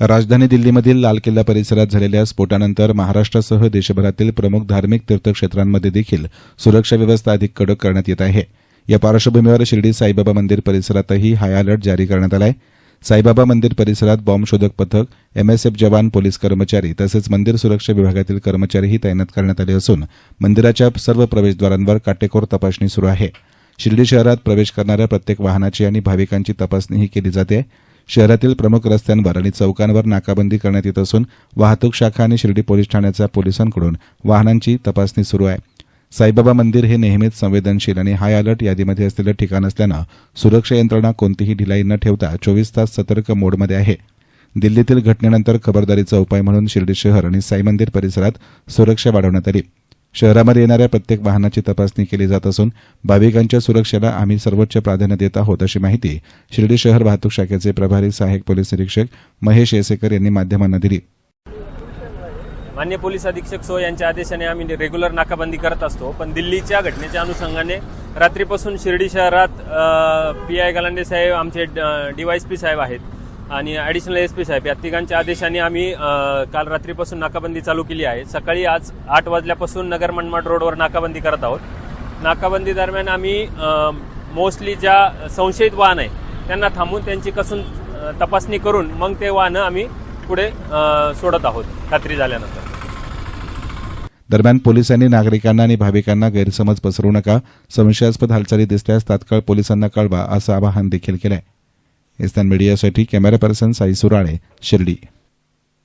राजधानी दिल्लीमधील लाल किल्ला परिसरात झालेल्या स्फोटानंतर महाराष्ट्रासह देशभरातील प्रमुख धार्मिक तीर्थक्षेत्रांमध्ये देखील सुरक्षा व्यवस्था अधिक कडक करण्यात येत आहे. या पार्श्वभूमीवर शिर्डी साईबाबा मंदिर परिसरातही हाय अलर्ट जारी करण्यात आला आहे साईबाबा मंदिर परिसरात बॉम्ब शोधक पथक एमएसएफ जवान पोलीस कर्मचारी तसेच मंदिर सुरक्षा विभागातील कर्मचारीही तैनात करण्यात आले असून मंदिराच्या सर्व प्रवेशद्वारांवर काटेकोर तपासणी सुरू आहे. शिर्डी शहरात प्रवेश करणाऱ्या प्रत्येक वाहनाची आणि भाविकांची तपासणीही केली जाते. शहरातील प्रमुख रस्त्यांवर आणि चौकांवर नाकाबंदी करण्यात येत असून वाहतूक शाखा आणि शिर्डी पोलीस ठाण्याच्या पोलिसांकडून वाहनांची तपासणी सुरू आहे. साईबाबा मंदिर हे नेहमीच संवेदनशील आणि हाय अलर्ट यादीमध्ये असलेलं ठिकाण असल्यानं सुरक्षा यंत्रणा कोणतीही ढिलाई न ठेवता चोवीस तास सतर्क मोडमध्ये आहे. दिल्लीतील घटनेनंतर खबरदारीचा उपाय म्हणून शिर्डी शहर आणि साई मंदिर परिसरात सुरक्षा वाढवण्यात आली. शहरामध्ये येणाऱ्या प्रत्येक वाहनाची तपासणी केली जात असून भाविकांच्या सुरक्षेला आम्ही सर्वोच्च प्राधान्य देत आहोत अशी माहिती शिर्डी शहर वाहतूक शाखेचे प्रभारी सहाय्यक पोलीस निरीक्षक महेश येसेकर यांनी माध्यमांना दिली. मान्य पोलीस अधीक्षक सो यांच्या आदेशाने आम्ही रेग्युलर नाकाबंदी करत असतो पण दिल्लीच्या घटनेच्या अनुषंगाने रात्रीपासून शिर्डी शहरात पी आय गलांडे साहेब आमचे डीवायएसपी साहेब आहेत. आणि ॲडिशनल एस पी साहेब या तिघांच्या आदेशाने आम्ही काल रात्रीपासून नाकाबंदी चालू केली आहे. सकाळी आज आठ वाजल्यापासून नगर मनमाड रोडवर नाकाबंदी करत आहोत. नाकाबंदी दरम्यान आम्ही मोस्टली ज्या संशयित वाहन आहे त्यांना थांबून त्यांची कसून तपासणी करून मग ते वाहनं आम्ही पुढे सोडत आहोत खात्री झाल्यानंतर. दरम्यान पोलिसांनी नागरिकांना आणि भाविकांना गैरसमज पसरू नका. संशयास्पद हालचाली दिसल्यास तात्काळ पोलिसांना कळवा असं आवाहन देखील केलं आहे इस्तान मीडियासाठी कॅमेरा पर्सन साई सुराळे शिर्डी।